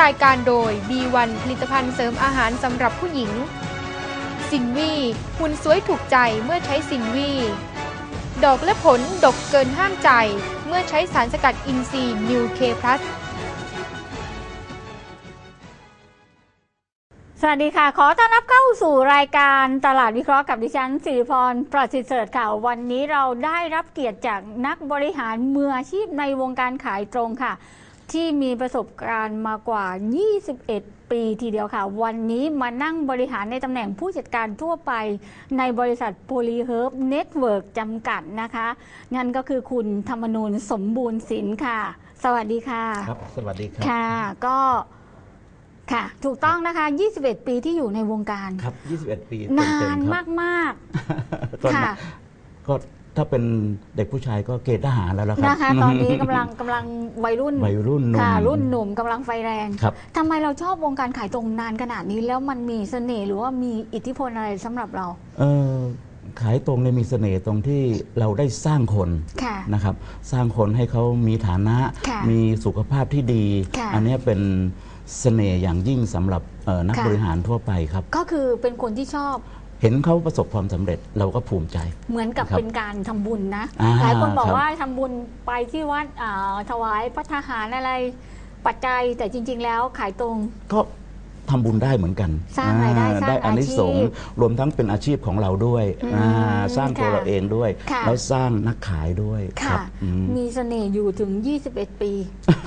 รายการโดย B1 ผลิตภัณฑ์เสริมอาหารสำหรับผู้หญิง สินวีหุ่นสวยถูกใจเมื่อใช้สินวีดอกและผลดกเกินห้ามใจ เมื่อใช้สารสกัดอินทรีย์นิวเคพลัสสวัสดีค่ะ ขอต้อนรับเข้าสู่รายการตลาดวิเคราะห์กับดิฉันสิริพร ประสิทธิ์เสริฐค่ะ วันนี้เราได้รับเกียรติจากนักบริหารมืออาชีพในวงการขายตรงค่ะ ที่มีประสบการณ์มากว่า 21 ปีทีเดียวค่ะ วันนี้มานั่งบริหารในตำแหน่งผู้จัดการทั่วไปในบริษัท Polyherb Network จำกัดนะคะนั่นก็คือคุณธรรมนูญสมบูรณ์สินค่ะ สวัสดีค่ะ ครับ สวัสดีครับ ค่ะ ก็ค่ะ ถูกต้องนะคะ 21 ปีที่อยู่ในวงการ ครับ 21 ปีนาเต็นมๆครับมากตอนๆนั้นค่ะ ก็ ถ้าเป็นเด็กผู้ชายก็เกณฑ์ทหารแล้วล่ะครับ นะคะตอนนี้กำลังกำลังวัยรุ่นวัยรุ่นหนุ่ม ค่ะรุ่นหนุ่มกำลังไฟแรงครับ ทำไมเราชอบวงการขายตรงนานขนาดนี้ แล้วมันมีเสน่ห์หรือว่ามีอิทธิพลอะไรสำหรับเราเอ่อขายตรงเนี่ยมีเสน่ห์ตรงที่เราได้สร้างคนค่ะ นะครับ สร้างคนให้เขามีฐานะ ค่ะมีสุขภาพที่ดี ค่ะอันเนี้ยเป็นเสน่ห์อย่างยิ่งสำหรับเอ่อนักค่ะ บริหารทั่วไปครับ ก็คือเป็นคนที่ชอบ เห็นเขาประสบความสำเร็จเราก็ภูมิใจ เหมือนกับครับเป็นการทำบุญนะ อ่าหลายคนบอกครับว่าทำบุญไปที่วัดอ่าถวายพระทหารอะไร ปัจจัยแต่จริง ๆ แล้วขายตรง ก็ทำบุญได้เหมือนกันสร้างรายได้อ่สร้างได้อานิสงอาชีส์พรวมทั้งเป็นอาชีพของเราด้วยอืมอ่าสร้างตัวค่ะเราเองด้วย ค่ะ แล้วสร้างนักขายด้วยคค่ะ รับอืม มีเสน่ห์อยู่ถึง 21 ปี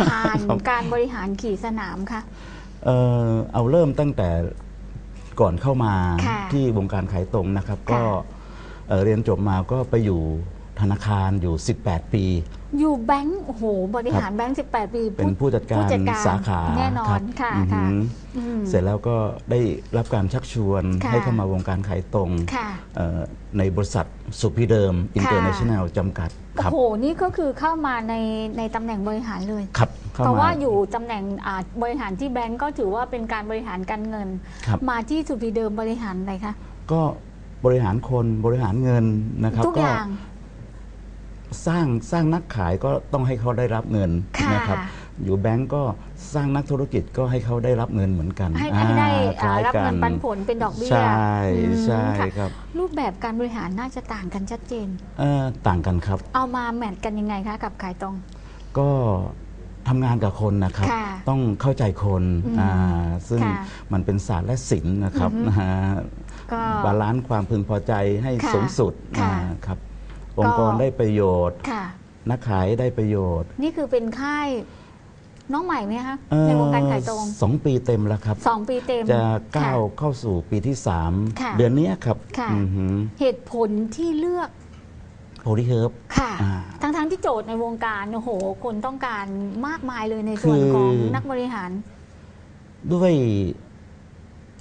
ผ่านครับ การบริหารขี่สนามค่ะ เอ่อเอาเริ่มตั้งแต่ ก่อนเข้ามาค่ะที่วงการขายตรงนะครับค่ะก็เอ่อเรียนจบมาก็ไปอยู่ธนาคารอยู่ 18 ปี อยู่แบงค์โอ้โห บริหารแบงค์18 ปีเป็นผู้จัดการผู้จัดการสาขาแน่นอครันบค่ะอือหืค่ะออืม เสร็จแล้วก็ได้รับการชักชวนค่ะ ให้เข้ามาวงการขายตรงค่ะ เอ่อในบริษัทสุพิเดิมอินเตอร์เนชั่นแนลจำกัดโอ้ครับโห นี่ก็คือเข้ามาในในตำแหน่งบริหารเลย ครับเข้าเพราะมาว่าอยู่ตำแหน่งอ่าบริหารที่แบงก์ก็ถือว่าเป็นการบริหารการเงิน ครับ มาที่สุพีเดิมบริหารอะไรคะก็บริหารคนบริหารเงินนะครับ ทุกก็อย่าง สร้างสร้างนักขายก็ต้องให้เขาได้รับเงินค่ะนะครับ อยู่แบงก์ก็สร้างนักธุรกิจก็ให้เขาได้รับเงินเหมือนกันให้ให้ได้อ่าคอ่าล้ายรับกัเงินปันผลเป็นดอกเบี้ยใช่อืมใช่ค่ะครับรูปแบบการบริหารน่าจะต่างกันชัดเจน เอ่อต่างกันครับ เอามาแมทกันยังไงคะกับขายตรง ก็ ทำงานกับคนนะครับ ค่ะต้องเข้าใจคนอืมอ่าซึ่งค่ะมันเป็นศาสตร์และศิลป์นะครับอือฮึนะฮะก็บาลานซ์ความพึงพอใจให้ค่ะสูงสุดค่ะอ่าครับองค์กรได้ประโยชน์ ค่ะ นักขายได้ประโยชน์นี่คือเป็นค่ายน้องใหม่ไหมคะ เอ่อในวงการขายตรงสองปีเต็มแล้วครับ สองปีเต็มจะก้าวค่ะ เข้าสู่ปีที่ ค่ะ3 เดือนนี้ครับค่ะ อือหือ เหตุผลที่เลือก โพลิเฮิร์บค่ะอ่าทั้งๆที่โจทย์ในวงการโอ้โห คนต้องการมากมายเลยในส่วนของคือนักบริหาร ด้วย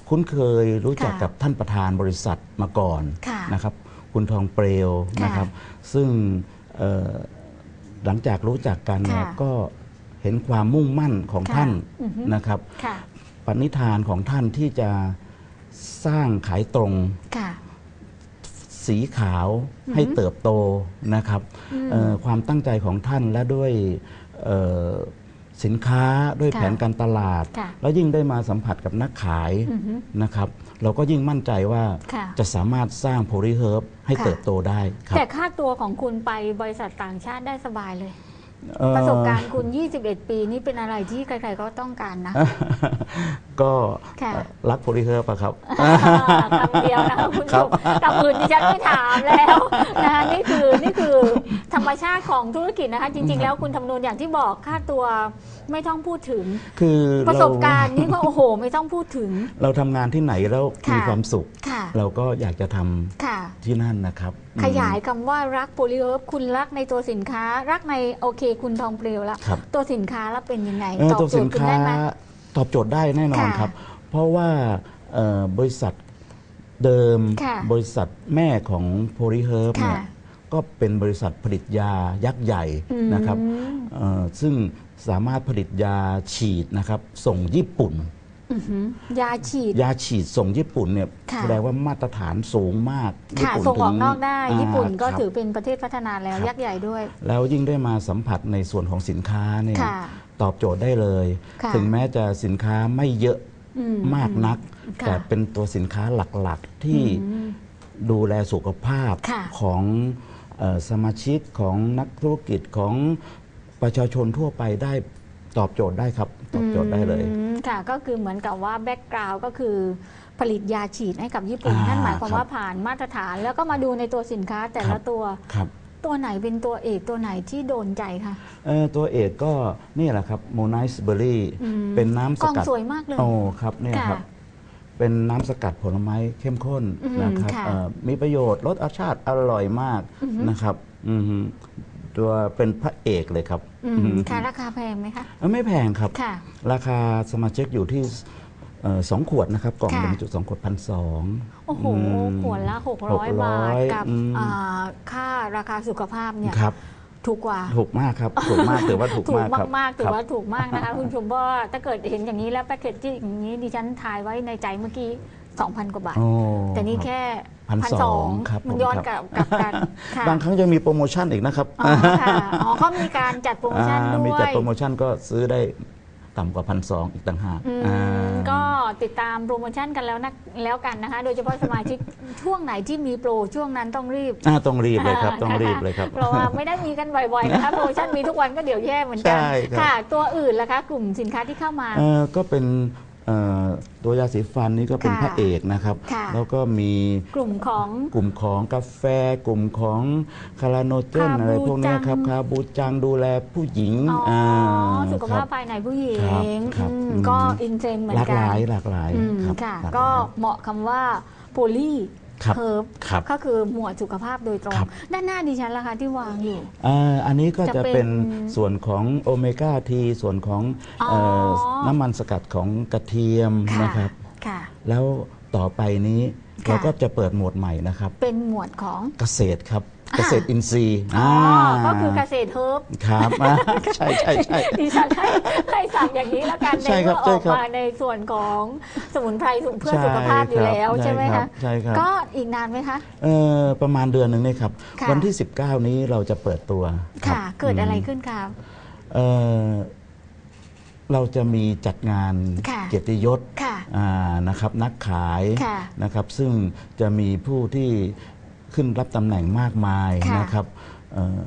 คุ้นเคยรู้จักค่ะกับท่านประธานบริษัทมาก่อนค่ะนะครับ คุณทองเปลวค่ะนะครับ ซึ่งเอ่อหลังจากรู้จักกันเนี่ยค่ะก็เห็นความมุ่งมั่นของค่ะท่านอือฮึนะครับค่ะปณิธานของท่านที่จะสร้างขายตรงค่ะ สีขาวอือฮึให้เติบโตนะครับอืมเอ่อความตั้งใจของท่านและด้วยเอ่อสินค้าด้วยค่ะแผนการตลาดค่ะแล้วยิ่งได้มาสัมผัสกับนักขายอือฮึนะครับ เราก็ยิ่งมั่นใจว่าค่ะจะสามารถสร้างโพลีเฮิร์บให้ค่ะเติบโตได้ครับแต่ค่าตัวของคุณไปบริษัทต่างชาติได้สบายเลย เอ่อ ประสบการณ์คุณ 21 ปีนี่เป็นอะไรที่ใครๆก็ต้องการนะ ก็ค่ะ รักโพลีเฮิร์บอะครับ คำเดียวนะคะคุณครัผู้บชมคำอื่นดิฉันไม่ถามแล้วนะคะนี่คือนี่คือธรรมชาติของธุรกิจนะคะ จริง ๆ แล้วคุณทำนวนอย่างที่บอกค่าตัวไม่ต้องพูดถึง คือประสบเการณ์นี่ก็โอ้โห ไม่ต้องพูดถึง เราทำงานที่ไหนแล้วค่ะ มีความสุข ค่ะ เราก็อยากจะทำค่ะ ที่นั่นนะครับขยายคำว่ารักโพลิเอิร์ฟคุณรักในตัวสินค้า รักในโอเค คุณทองเปลวแล้วครับ ตัวสินค้าแล้วเป็นยังไงเอ่อตอบตัวโจสิทนย์คุณค้าได้ไหม ตอบโจทย์ได้แน่นอนค่ะครับ เพราะว่าเอ่อบริษัทเดิม ค่ะบริษัทแม่ของโพลีเฮิร์บเนี่ยค่ะก็เป็นบริษัทผลิตยายักษ์ใหญ่อืมนะครับเอ่อซึ่งสามารถผลิตยาฉีดนะครับ ส่งญี่ปุ่น อื้อหือยาฉีด ยาฉีดส่งญี่ปุ่นเนี่ยค่ะแสดงว่ามาตรฐานสูงมากญี่ค่ะปุ่นส่งออกถึนอกได้ญี่ปุ่นก็าครับ ถือเป็นประเทศพัฒนาแล้วครับ ยักษ์ใหญ่ด้วย แล้วยิ่งได้มาสัมผัสในส่วนของสินค้าเนี่ยค่ะตอบโจทย์ได้เลย ค่ะ ถึงแม้จะสินค้าไม่เยอะอืมากนัก ค่ะแต่เป็นตัวสินค้าหลักๆ ที่อืมดูแลสุขภาพค่ะของเออสมาชิกของนักธุรกิจของประชาชนทั่วไปได้ตอบโจทย์ได้ครับ ตอบโจทย์ได้เลย อืม ค่ะก็คือเหมือนกับว่าแบ็กกราวก็คือผลิตยาฉีดให้กับญี่ปุ่น อ่านั่นหมายความครับ ว่าผ่านมาตรฐาน แล้วก็มาดูในตัวสินค้าแต่ครัละบตัว ครับ ตัวไหนเป็นตัวเอกตัวไหนที่โดนใจคะเอ่อตัวเอกก็นี่แหละครับโมไนส์เบอรี่อืมเป็นน้ำกสล่องกัด สวยมากเลย โอ้ครับเนี่ยค่ะครับเป็นน้ำสกัดผลไม้เข้มข้นอืมนะครับค่ะเอ่อมีประโยชน์รสชาติอร่อยมากอือฮึ นะครับอือฮึตัวเป็นพระเอกเลยครับอืมอือฮึค่ะราคาแพงไหมคะ เอ้อไม่แพงครับ ค่ะ ราคาสมาชิกอยู่ที่เอ่อสองขวดนะครับ กล่องค่ะ หนึ่งจุดสองขวดพันสอง โอ้โหขวดละ 600 บาท กับอืม อ่าค่าราคาสุขภาพเนี่ยครับ ถูกกว่า ถูกมากครับ ถูกมากถือว่าถูกถูกมากครับมากๆถือครับว่าถูกมากนะคะ คุณผู้ชมเพราะว่าถ้าเกิดเห็นอย่างนี้แล้วแพ็กเกจที่อย่างนี้ดิฉันทายไว้ในใจเมื่อกี้ 2,000 กว่าบาท โอ้ แต่นี่แค่พันสองครับมันผมย้อนคกรัลับบ กลับกันค่ะบางครั้งจะมีโปรโมชั่นอีกนะครับอ๋อค่ะอ๋อเขามีการจัดโปรโมชั่นอ่าด้มีวจัดยโปรโมชั่นก็ซื้อได้ ต่ำกว่าพันสองอีกต่างหากอืมอ่าก็ติดตามโปรโมชั่นกันแล้วนะแล้วกันนะคะ โดยเฉพาะสมาชิกช่วงไหนที่มีโปรช่วงนั้นต้องรีบอ่าต้องรีบเลยครับต้องรีบเลยครับเพราะว่าไม่ได้มีกันบ่อยๆนะคะโปรโมชั่นมีทุกวันก็เดี๋ยวแย่เหมือนกันใช่ครับค่ะ ตัวอื่นล่ะคะ กลุ่มสินค้าที่เข้ามาเอ่อก็เป็น เอ่อตัวยาสีฟันนี่ก็เป็นค่ะพระเอกนะครับ ค่ะ แล้วก็มีกลุ่มของ กลุ่มของกาแฟ กลุ่มของคาราโนเจนคาบูอะไรพวกเนี้ยครับจัง คาบูจังดูแลผู้หญิงอ๋ออาสุขครัภาพบภายในผู้หญิงครับครับอืมอืมก็อินเทรนด์เหมือหนลากกัหนลายหลากหลายอืมครับค่ะ หลาหลาย ก็เหมาะคำว่าโพลี ครับเฮิร์บครับก็คือหมวดสุขภาพโดยตรง ครับ ด้านหน้าดิฉันล่ะคะที่วางอยู่ อ่าอันนี้ก็จะจะเป็นเป็นส่วนของโอเมก้าทีส่วนของอ๋อ เอ่อน้ำมันสกัดของกระเทียมค่ะนะครับ ค่ะ แล้วต่อไปนี้ค่ะ เราก็จะเปิดหมวดใหม่นะครับ เป็นหมวดของเกษตรครับ เกษตรอินทรีย์อ๋ออ่าก็คือเกษตรเฮิร์บครับอ่าใช่ใช่ใช่ดิฉันให้ให้สั่งอย่างนี้แล้วกันในใช่ครัเมื่บออใช่อกครับมาในส่วนของสมุนไพรเพื่อสุขภาพอยู่แล้วใช่ใช่ไหมครัคะบใช่ครับก็อีกนานไหมคะเอ่อประมาณเดือนหนึ่งนี่ครับค่ะวันที่ 19 นี้เราจะเปิดตัวรับค่ะเกิดอะไรมขึ้นคะเอ่อเราจะมีจัดงานค่ะเกียรติยศค่ะอ่า นะครับนักขายค่ะนะครับซึ่งจะมีผู้ที่ขึ้นรับตำแหน่งมากมายค่ะนะครับเอ่อ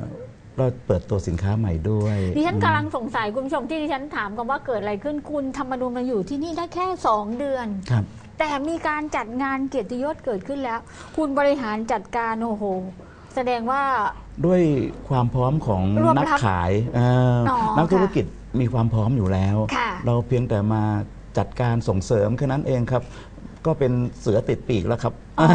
เราเปิดตัวสินค้าใหม่ด้วยดิฉันกำลังสงสัยคุณผู้ชมที่ดิฉันถามกันว่าเกิดอะไรขึ้นคุณธรรมนูญมาอยู่ที่นี่ได้แค่ 2 เดือนครับแต่มีการจัดงานเกียรติยศเกิดขึ้นแล้ว คุณบริหารจัดการโอ้โห แสดงว่าด้วยความพร้อมของรวบนักรับขายเอ่อออนักธุรค่ะกิจมีความพร้อมอยู่แล้วค่ะเราเพียงแต่มา จัดการส่งเสริมแค่นั้นเองครับ ก็เป็นเสือติดปีกแล้วครับ อ๋อ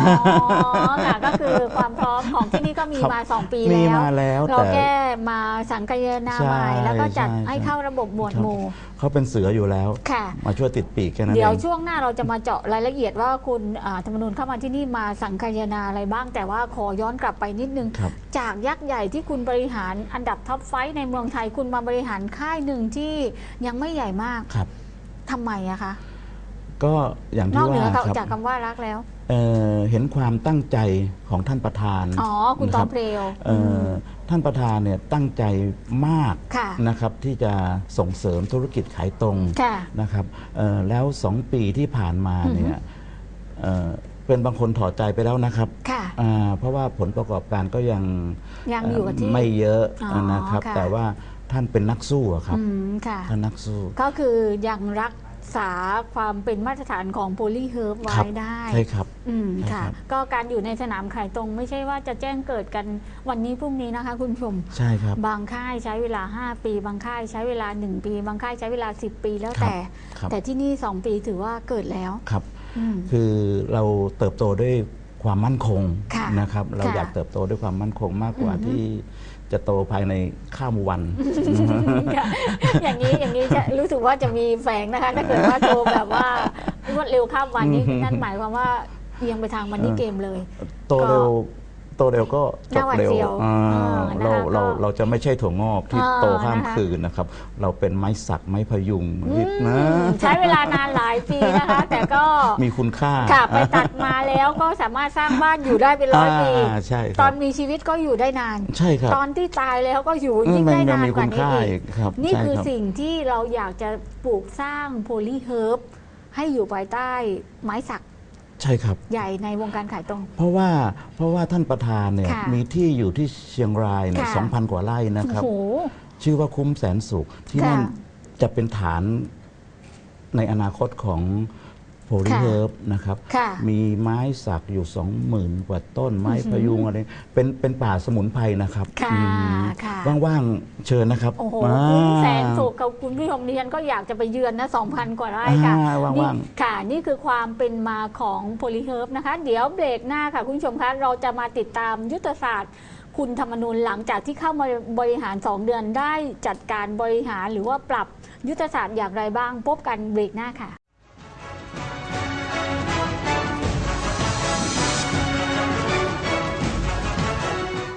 ค่ะก็คือความพร้อมของที่นี่ก็มีครับ มา 2 ปีมีแล้วมาแล้วเราแต่ แก้มาสังกัยนาใช่ใหม่แล้วก็จัดใช่ให้ใช่เข้าระบบหมวดครับ หมู่เขาเป็นเสืออยู่แล้ว ค่ะ มาช่วยติดปีกแค่นั้นเดี๋ยวเองช่วงหน้าเราจะมาเจาะรายละเอียดว่าคุณอ่าธรรมนูญเข้ามาที่นี่มาสังคายนาอะไรบ้าง แต่ว่าขอย้อนกลับไปนิดนึง ครับ จากยักษ์ใหญ่ที่คุณบริหารอันดับท็อปไฟว์ในเมืองไทยคุณมาบริหารค่ายหนึ่งที่ยังไม่ใหญ่มาก ครับ ทำไมอะคะก็อย่างนที่อกเหนือว่าครับจากคำว่ารักแล้ว เอ่อเห็นความตั้งใจของท่านประธานอ๋อ คุณตนะอรัมบเพลวเอ่อท่านประธานเนี่ยตั้งใจมากค่ะ นะครับที่จะส่งเสริมธุรกิจขายตรงค่ะ นะครับเอ่อแล้วสองปีที่ผ่านมาเนี่ยเอ่อเป็นบางคนถอดใจไปแล้วนะครับค่ะ อ่าเพราะว่าผลประกอบการก็ยังยังอยู่กับที่ ไม่เยอะอ๋อนะครับ ค่ะแต่ว่า ท่านเป็นนักสู้อะครับอืมค่ะ ท่านนักสู้ ก็คือยังรักษาความเป็นมาตรฐานของโพลีเฮิร์บไว้ครับ ได้ ใช่ครับ อืมใช่ค่ะ ครับ ก็การอยู่ในสนามขายตรงไม่ใช่ว่าจะแจ้งเกิดกันวันนี้พรุ่งนี้นะคะ คุณผู้ชม ใช่ครับ บางค่ายใช้เวลา 5 ปี บางค่ายใช้เวลา 1 ปี บางค่ายใช้เวลา 10 ปีแล้วครับแต่ ครับ แต่ที่นี่ 2 ปีถือว่าเกิดแล้วครับ อืม คือเราเติบโตด้วยความมั่นคงค่ะนะครับ เราค่ะอยากเติบโตด้วยความมั่นคงมากกว่าอือฮึที่ จะโตภายในข้ามวัน อย่างนี้อย่างนี้จะรู้สึกว่าจะมีแฝงนะคะ ถ้าเกิดว่าโตแบบว่ารวดเร็วข้ามวันนี้อืมนั่นหมายความว่าเอียงไปทางมันนี่เกมเลย โตเร็ว โตเร็วก็จบเร็วหน้าหวาดเสียวอ่าอ่าเรานะคะเราก็เราจะไม่ใช่ถั่วงอกที่อ่าโตข้ามนะคะ คืนนะครับ เราเป็นไม้สักไม้พยุงนิดนะ ใช้เวลานานหลายปีนะคะ แต่ก็มีคุณค่าค่ะไปตัดมาแล้วก็สามารถสร้างบ้านอยู่ได้เป็นร้อยปีอ่าใช่คตรัอบนมีชีวิตก็อยู่ได้นาน ใช่ครับตอนที่ตายแล้วก็อยู่อืมยิ่งมันได้ยังนานมีกคุว่าณนี้ค่าอีอีกกครับนี่ใช่คือรับ สิ่งที่เราอยากจะปลูกสร้างโพลีเฮิร์บให้อยู่ภายใต้ไม้สัก ใช่ครับ ใหญ่ในวงการขายตรง เพราะว่าเพราะว่าท่านประธานเนี่ยค่ะมีที่อยู่ที่เชียงรายเนี่ยค่ะ สองพันกว่าไร่นะครับโอ้โห ชื่อว่าคุ้มแสนสุขที่ค่ะ นั่นจะเป็นฐานในอนาคตของ โพลิค่ะเฮิร์บนะครับค่ะมีไม้สักอยู่สองหมื่นกว่าต้นไม้อื้อหือพยุงอะไร เป็นเป็นป่าสมุนไพรนะครับค่ะอืมค่ะว่างๆ เชิญนะครับ โอ้โหอ่าคุณแสนสุขกับคุณผู้ชมดิฉันก็อยากจะไปเยือนนะ 2,000 กว่าไร่ค่ะอ่าว่างๆนี่ค่ะ นี่คือความเป็นมาของโพลีเฮิร์บนะคะ เดี๋ยวเบรกหน้าค่ะ คุณผู้ชมคะเราจะมาติดตามยุทธศาสตร์คุณธรรมนูญหลังจากที่เข้ามาบริหาร 2 เดือนได้จัดการบริหารหรือว่าปรับยุทธศาสตร์อย่างไรบ้าง พบกันเบรกหน้าค่ะ